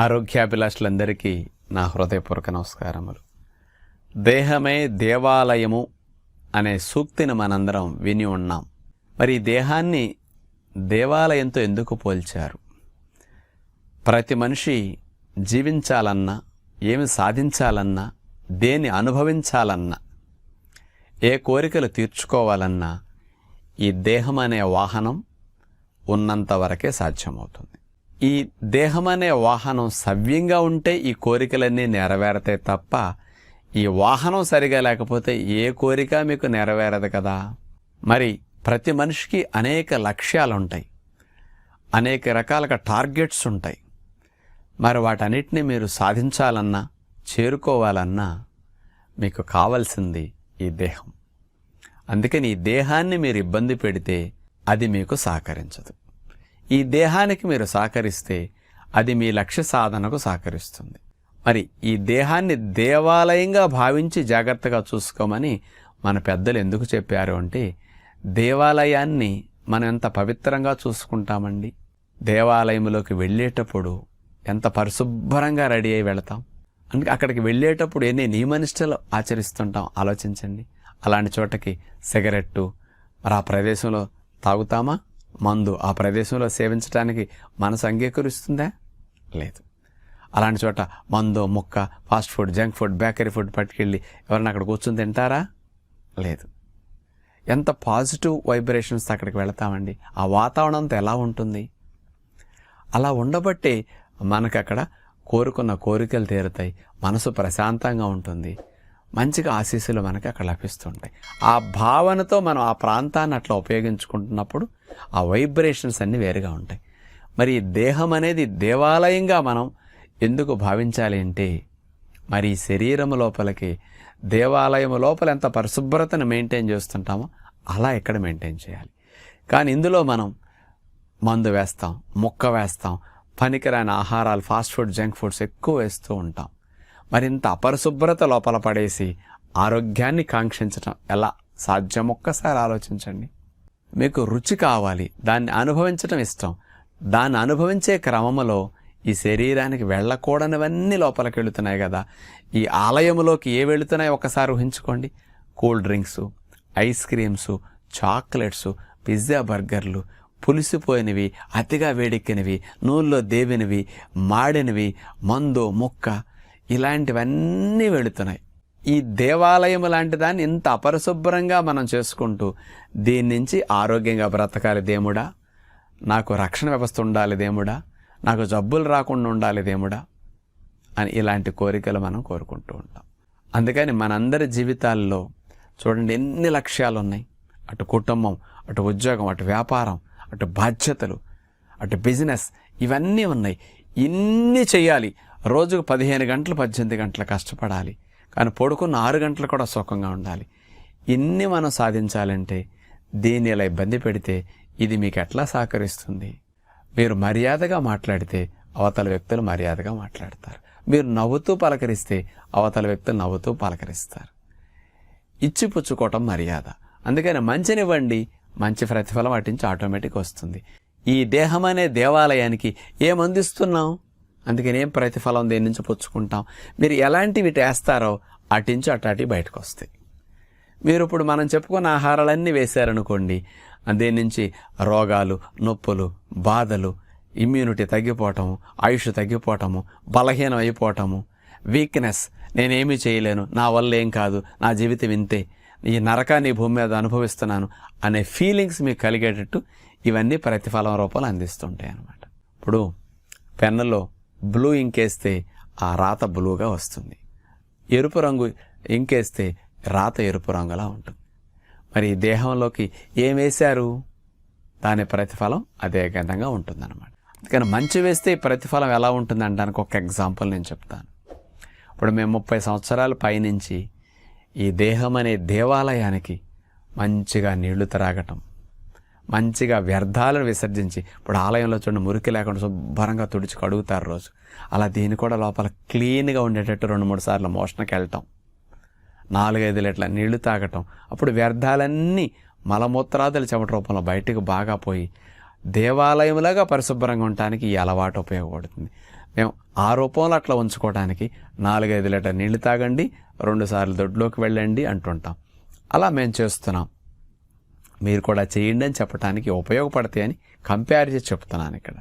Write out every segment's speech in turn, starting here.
ఆరోగ్యాభిలాషులందరికీ నా హృదయపూర్వక నమస్కారములు. దేహమే దేవాలయము అనే సూక్తిని మనందరం విని ఉన్నాం. మరి ఈ దేహాన్ని దేవాలయంతో ఎందుకు పోల్చారు? ప్రతి మనిషి జీవించాలన్నా ఏమి సాధించాలన్నా దేన్ని అనుభవించాలన్నా ఏ కోరికలు తీర్చుకోవాలన్నా ఈ దేహం అనే వాహనం ఉన్నంత వరకే సాధ్యమవుతుంది. ఈ దేహం అనే వాహనం సవ్యంగా ఉంటే ఈ కోరికలన్నీ నెరవేరతాయి తప్ప ఈ వాహనం సరిగా లేకపోతే ఏ కోరిక మీకు నెరవేరదు కదా? మరి ప్రతి మనిషికి అనేక లక్ష్యాలు ఉంటాయి అనేక రకాలుగా టార్గెట్స్ ఉంటాయి. మరి వాటన్నిటిని మీరు సాధించాలన్నా చేరుకోవాలన్నా మీకు కావాల్సింది ఈ దేహం. అందుకని ఈ దేహాన్ని మీరు ఇబ్బంది పెడితే అది మీకు సహకరించదు. ఈ దేహానికి మీరు సహకరిస్తే అది మీ లక్ష్య సాధనకు సహకరిస్తుంది. మరి ఈ దేహాన్ని దేవాలయంగా భావించి జాగ్రత్తగా చూసుకోమని మన పెద్దలు ఎందుకు చెప్పారు అంటే దేవాలయాన్ని మనం ఎంత పవిత్రంగా చూసుకుంటామండి? దేవాలయంలోకి వెళ్ళేటప్పుడు ఎంత పరిశుభ్రంగా రెడీ అయి వెళతాం? అందుకే అక్కడికి వెళ్ళేటప్పుడు ఎన్ని నియమనిష్టలు ఆచరిస్తుంటాం? ఆలోచించండి. అలాంటి చోటకి సిగరెట్టు మరి ఆ ప్రదేశంలో తాగుతామా? మందు ఆ ప్రదేశంలో సేవించడానికి మనసు అంగీకరిస్తుందా? లేదు. అలాంటి చోట మందు ముక్క fast food junk food bakery food పట్టుకెళ్ళి ఎవరైనా అక్కడ కూర్చొని తింటారా? లేదు. ఎంత పాజిటివ్ వైబ్రేషన్స్ అక్కడికి వెళతామండి. ఆ వాతావరణం అంతా ఎలా ఉంటుంది? అలా ఉండబట్టే మనకు అక్కడ కోరుకున్న కోరికలు తీరుతాయి. మనసు ప్రశాంతంగా ఉంటుంది. మంచిగా ఆశీస్సులు మనకి అక్కడ లభిస్తుంటాయి. ఆ భావనతో మనం ఆ ప్రాంతాన్ని అట్లా ఉపయోగించుకుంటున్నప్పుడు ఆ వైబ్రేషన్స్ అన్నీ వేరుగా ఉంటాయి. మరి దేహం అనేది దేవాలయంగా మనం ఎందుకు భావించాలి అంటే మరి శరీరం లోపలికి దేవాలయం లోపల ఎంత పరిశుభ్రతను మెయింటైన్ చేస్తుంటామో అలా ఇక్కడ మెయింటైన్ చేయాలి. కానీ ఇందులో మనం మందు వేస్తాం ముక్క వేస్తాం పనికిరాని ఆహారాలు ఫాస్ట్ ఫుడ్ జంక్ ఫుడ్స్ ఎక్కువ వేస్తూ ఉంటాం. మరింత అపరిశుభ్రత లోపల పడేసి ఆరోగ్యాన్ని కాంక్షించటం ఎలా సాధ్యం ఒక్కసారి ఆలోచించండి. మీకు రుచి కావాలి దాన్ని అనుభవించటం ఇష్టం. దాన్ని అనుభవించే క్రమంలో ఈ శరీరానికి వెళ్ళకూడనివన్నీ లోపలికి వెళుతున్నాయి కదా. ఈ ఆలయంలోకి ఏ వెళుతున్నాయో ఒకసారి ఊహించుకోండి. Cool drinks ice creams chocolates pizza బర్గర్లు పులిసిపోయినవి అతిగా వేడెక్కినవి నూనెలో దేవినవి మాడినవి మందు ముక్క ఇలాంటివన్నీ వెళుతున్నాయి. ఈ దేవాలయం లాంటి దాన్ని ఇంత అపరిశుభ్రంగా మనం చేసుకుంటూ దీని నుంచి ఆరోగ్యంగా బ్రతకాలి దేముడా నాకు రక్షణ వ్యవస్థ ఉండాలి దేముడా నాకు జబ్బులు రాకుండా ఉండాలి దేముడా అని ఇలాంటి కోరికలు మనం కోరుకుంటూ ఉంటాం. అందుకని మనందరి జీవితాల్లో చూడండి ఎన్ని లక్ష్యాలు ఉన్నాయి అటు కుటుంబం అటు ఉద్యోగం అటు వ్యాపారం అటు బాధ్యతలు అటు బిజినెస్ ఇవన్నీ ఉన్నాయి. ఇన్ని చేయాలి. రోజుకు పదిహేను గంటలు పద్దెనిమిది గంటలు కష్టపడాలి. కానీ పడుకున్న ఆరు గంటలు కూడా సుఖంగా ఉండాలి. ఇన్ని మనం సాధించాలంటే దీన్ని ఇలా ఇబ్బంది పెడితే ఇది మీకు ఎట్లా సహకరిస్తుంది? మీరు మర్యాదగా మాట్లాడితే అవతల వ్యక్తులు మర్యాదగా మాట్లాడతారు. మీరు నవ్వుతూ పలకరిస్తే అవతల వ్యక్తులు నవ్వుతూ పలకరిస్తారు. ఇచ్చిపుచ్చుకోవటం మర్యాద. అందుకని మంచినివ్వండి మంచి ప్రతిఫలం అటించి ఆటోమేటిక్ వస్తుంది. ఈ దేహం అనే దేవాలయానికి ఏమందిస్తున్నాం? అందుకనే ప్రతిఫలం దేని నుంచి పుచ్చుకుంటాం? మీరు ఎలాంటివి వేస్తారో అటించి అటాటి బయటకు వస్తాయి. మీరు ఇప్పుడు మనం చెప్పుకున్న ఆహారాలన్నీ వేశారనుకోండి దేని నుంచి? రోగాలు నొప్పులు బాధలు ఇమ్యూనిటీ తగ్గిపోవటము ఆయుష్ తగ్గిపోవటము బలహీనం అయిపోవటము వీక్నెస్ నేనేమీ చేయలేను నా వల్ల ఏం కాదు నా జీవితం ఇంతే ఈ నరకాన్ని భూమి మీద అనుభవిస్తున్నాను అనే ఫీలింగ్స్ మీకు కలిగేటట్టు ఇవన్నీ ప్రతిఫలం రూపంలో అందిస్తుంటాయి అన్నమాట ఇప్పుడు పెన్నులో బ్లూ ఇంకేస్తే ఆ రాత బ్లూగా వస్తుంది. ఎరుపు రంగు ఇంకేస్తే రాత ఎరుపు రంగులా ఉంటుంది. మరి ఈ దేహంలోకి ఏం వేశారు? దాని ప్రతిఫలం అదే విధంగా ఉంటుందన్నమాట. అందుకని మంచి వేస్తే ప్రతిఫలం ఎలా ఉంటుంది అనడానికి ఒక ఎగ్జాంపుల్ నేను చెప్తాను. ఇప్పుడు మేము ముప్పై సంవత్సరాల పైనుంచి ఈ దేహం అనే దేవాలయానికి మంచిగా నీళ్ళు త్రాగటం మంచిగా వ్యర్థాలను విసర్జించి ఇప్పుడు ఆలయంలో చూడండి మురికి లేకుండా శుభ్రంగా తుడిచి కడుగుతారు రోజు. అలా దీన్ని కూడా లోపల క్లీన్గా ఉండేటట్టు రెండు మూడు సార్లు మోషన్కి వెళ్ళటం నాలుగైదు లీటర్ల నీళ్ళు తాగటం. అప్పుడు వ్యర్థాలన్నీ మలమూత్రాదుల చెమట రూపంలో బయటకు బాగా పోయి దేవాలయంలాగా పరిశుభ్రంగా ఉండటానికి ఈ అలవాటు ఉపయోగపడుతుంది. మేము ఆ రూపంలో అట్లా ఉంచుకోవడానికి నాలుగైదు లీటర్ నీళ్ళు తాగండి రెండుసార్లు దొడ్లోకి వెళ్ళండి అంటుంటాం. అలా మేము చేస్తున్నాం. మీరు కూడా చేయండి అని చెప్పడానికి ఉపయోగపడతాయని కంపేర్ చేసి చెప్తున్నాను ఇక్కడ.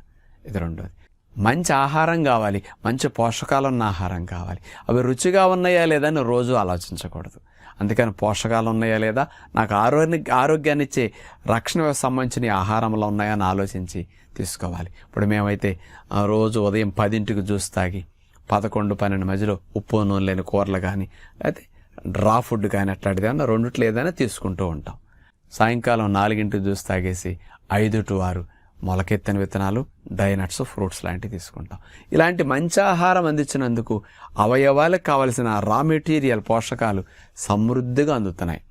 ఇది రెండోది. మంచి ఆహారం కావాలి. మంచి పోషకాలు ఉన్న ఆహారం కావాలి. అవి రుచిగా ఉన్నాయా లేదా అని రోజు ఆలోచించకూడదు. అందుకని పోషకాలు ఉన్నాయా లేదా నాకు ఆరోగ్య ఆరోగ్యాన్ని ఇచ్చే రక్షణ సంబంధించిన ఆహారంలో ఉన్నాయా అని ఆలోచించి తీసుకోవాలి. ఇప్పుడు మేమైతే రోజు ఉదయం పదింటికి జ్యూస్ తాగి పదకొండు పన్నెండు మధ్యలో ఉప్పు నూనె లేని కూరలు కానీ లేకపోతే డ్రా ఫుడ్ కానీ అట్లాంటిది ఏమన్నా రెండిట్లో ఏదైనా తీసుకుంటూ ఉంటాం. సాయంకాలం నాలుగింటి జ్యూస్ తాగేసి ఐదు టు ఆరు మొలకెత్తిన విత్తనాలు డైనట్స్ ఫ్రూట్స్ లాంటివి తీసుకుంటాం. ఇలాంటి మంచి ఆహారం అందించినందుకు అవయవాలకు కావలసిన రా మెటీరియల్ పోషకాలు సమృద్ధిగా అందుతున్నాయి.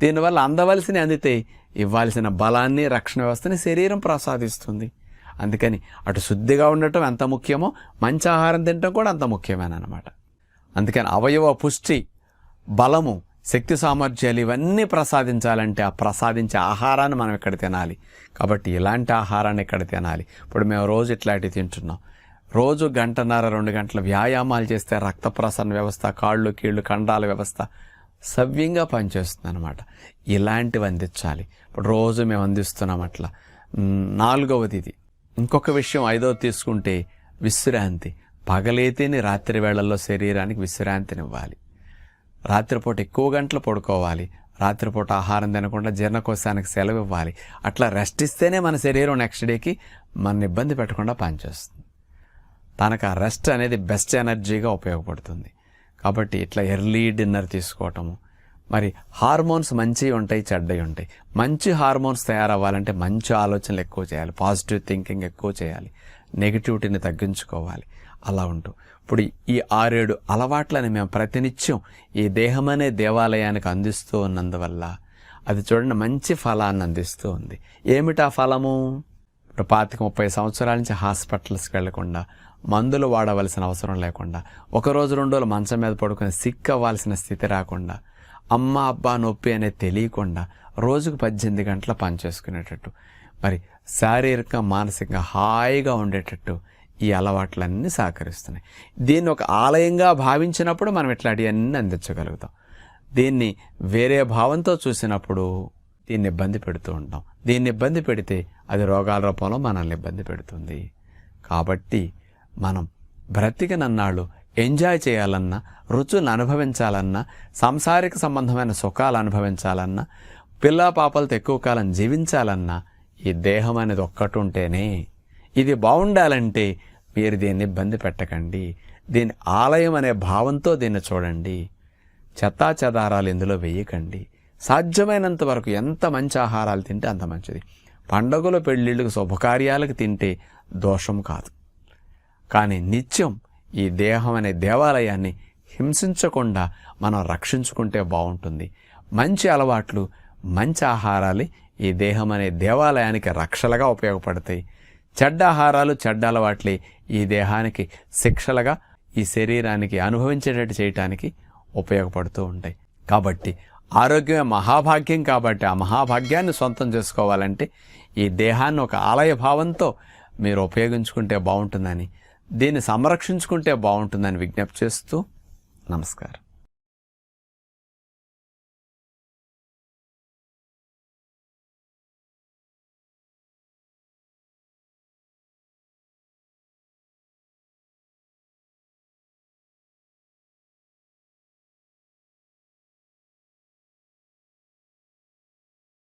దీనివల్ల అందవలసిన అందితే ఇవ్వాల్సిన బలాన్ని రక్షణ వ్యవస్థని శరీరం ప్రసాదిస్తుంది. అందుకని అటు శుద్ధిగా ఉండటం ఎంత ముఖ్యమో మంచి ఆహారం తినటం కూడా అంత ముఖ్యమేనమాట అందుకని అవయవ పుష్టి బలము శక్తి సామర్థ్యాలు ఇవన్నీ ప్రసాదించాలంటే ఆ ప్రసాదించే ఆహారాన్ని మనం ఇక్కడ తినాలి? కాబట్టి ఇలాంటి ఆహారాన్ని ఇక్కడ తినాలి? ఇప్పుడు మేము రోజు ఇట్లాంటివి తింటున్నాం. రోజు గంటన్నర రెండు గంటల వ్యాయామాలు చేస్తే రక్త ప్రసరణ వ్యవస్థ కాళ్ళు కీళ్ళు కండాల వ్యవస్థ సవ్యంగా పనిచేస్తుంది అనమాట ఇలాంటివి అందించాలి. ఇప్పుడు రోజు మేము అందిస్తున్నాం అట్లా. నాలుగవది ఇది ఇంకొక విషయం ఐదవది తీసుకుంటే విశ్రాంతి. పగలైతేనే రాత్రి వేళల్లో శరీరానికి విశ్రాంతినివ్వాలి. రాత్రిపూట ఎక్కువ గంటలు పడుకోవాలి. రాత్రిపూట ఆహారం తినకుండా జీర్ణకోశానికి సెలవు ఇవ్వాలి. అట్లా రెస్ట్ ఇస్తేనే మన శరీరం నెక్స్ట్ డేకి మన ఇబ్బంది పెట్టకుండా పనిచేస్తుంది. తనకు ఆ రెస్ట్ అనేది బెస్ట్ ఎనర్జీగా ఉపయోగపడుతుంది. కాబట్టి ఇట్లా ఎర్లీ డిన్నర్ తీసుకోవటము. మరి హార్మోన్స్ మంచివి ఉంటాయి చెడ్డవి ఉంటాయి. మంచి హార్మోన్స్ తయారవ్వాలంటే మంచి ఆలోచనలు ఎక్కువ చేయాలి. పాజిటివ్ థింకింగ్ ఎక్కువ చేయాలి. నెగిటివిటీని తగ్గించుకోవాలి. అలా ఉంటాం. ఇప్పుడు ఈ ఆరేడు అలవాట్లని మేము ప్రతినిత్యం ఈ దేహమనే దేవాలయానికి అందిస్తూ ఉన్నందువల్ల అది చూడండి మంచి ఫలాన్ని అందిస్తూ ఉంది. ఏమిటా ఫలము? ఇప్పుడు పాతిక ముప్పై సంవత్సరాల నుంచి హాస్పిటల్స్కి వెళ్ళకుండా మందులు వాడవలసిన అవసరం లేకుండా ఒక రోజు రెండు రోజులు మంచం మీద పడుకొని సిక్ అవ్వాల్సిన స్థితి రాకుండా అమ్మ అబ్బా నొప్పి అనేది తెలియకుండా రోజుకు పద్దెనిమిది గంటల పని చేసుకునేటట్టు మరి శారీరకంగా మానసికంగా హాయిగా ఉండేటట్టు ఈ అలవాట్లన్నీ సహకరిస్తున్నాయి. దీన్ని ఒక ఆలయంగా భావించినప్పుడు మనం ఇట్లాంటివన్నీ అందించగలుగుతాం. దీన్ని వేరే భావంతో చూసినప్పుడు దీన్ని ఇబ్బంది పెడుతూ ఉంటాం. దీన్ని ఇబ్బంది పెడితే అది రోగాల రూపంలో మనల్ని ఇబ్బంది పెడుతుంది. కాబట్టి మనం బ్రతికినన్నాళ్ళు ఎంజాయ్ చేయాలన్నా రుచులను అనుభవించాలన్నా సాంసారిక సంబంధమైన సుఖాలు అనుభవించాలన్నా పిల్ల పాపలతో ఎక్కువ కాలం జీవించాలన్నా ఈ దేహం అనేది ఒక్కటి ఉంటేనే ఇది బాగుండాలంటే మీరు దీన్ని ఇబ్బంది పెట్టకండి. దీని ఆలయం అనే భావంతో దీన్ని చూడండి. చెత్తా చెదారాలు ఇందులో వేయకండి. సాధ్యమైనంత వరకు ఎంత మంచి ఆహారాలు తింటే అంత మంచిది. పండగలు పెళ్ళిళ్ళకు శుభకార్యాలకు తింటే దోషం కాదు. కానీ నిత్యం ఈ దేహం అనే దేవాలయాన్ని హింసించకుండా మనం రక్షించుకుంటే బాగుంటుంది మంచి అలవాట్లు మంచి ఆహారాలు ఈ దేహం అనే దేవాలయానికి రక్షలుగా ఉపయోగపడతాయి. చెడ్డ ఆహారాలు చెడ్డ అలవాట్లే ఈ దేహానికి శిక్షలుగా ఈ శరీరానికి అనుభవించేటట్టు చేయటానికి ఉపయోగపడుతూ ఉంటాయి. కాబట్టి ఆరోగ్యమే మహాభాగ్యం కాబట్టి ఆ మహాభాగ్యాన్ని సొంతం చేసుకోవాలంటే ఈ దేహాన్ని ఒక ఆలయ భావంతో మీరు ఉపయోగించుకుంటే బాగుంటుందని దీన్ని సంరక్షించుకుంటే బాగుంటుందని విజ్ఞప్తి చేస్తూ నమస్కారం.